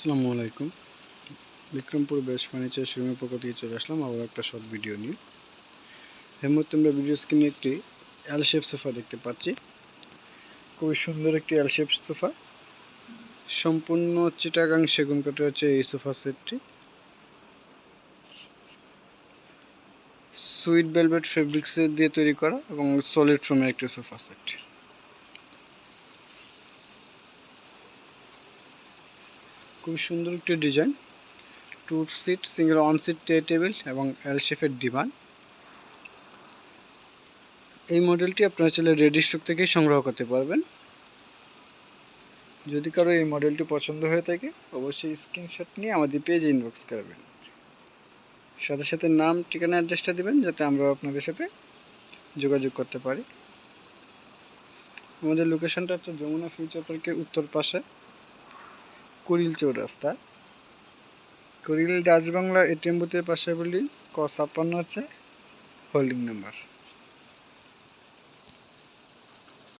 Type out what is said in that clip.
আসসালামু আলাইকুম। বিক্রমপুর বেশ ফার্নিচার শোরুমের পক্ষ থেকে চলে আসলাম আবার একটা শর্ট ভিডিও নিয়ে। এর মধ্যে আমরা ভিডিও স্ক্রিনে একটি এল শেপ সোফা দেখতে পাচ্ছি। খুবই সুন্দর একটি এল শেপ সোফা সম্পূর্ণ চিটাগাং সেগুন কাঠের হচ্ছে এই সোফা সেটটি সুইট ভেলভেট ফেব্রিক্সের দিয়ে তৈরি করা এবং সলিড ফ্রমের একটি সোফা সেট খুব সুন্দর একটি design. Two seat single one seat টে টেবিল এবং এল শেফের ডিমান্ড এই মডেলটি আপনারা চাইলে রেডি স্টক থেকেই সংগ্রহ করতে পারবেন। যদি কারও এই মডেলটি পছন্দ হয়ে থাকে, অবশ্যই স্ক্রিনশট নিয়ে আমাদের পেজে ইনবক্স করবেন। সাথে সাথে নাম, ঠিকানা অ্যাড্রেসটা দেবেন, যাতে আমরা আপনাদের সাথে যোগাযোগ করতে পারি। আমাদের লোকেশনটা হচ্ছে যমুনা ফিউচার পার্কের উত্তর পাশে। কুড়িল চৌরাস্তা। কুড়িল রাজবাংলা এটিএম বুথের পাশে বিল্ডিং ক ছাপ্পান্ন আছে হোল্ডিং নাম্বার।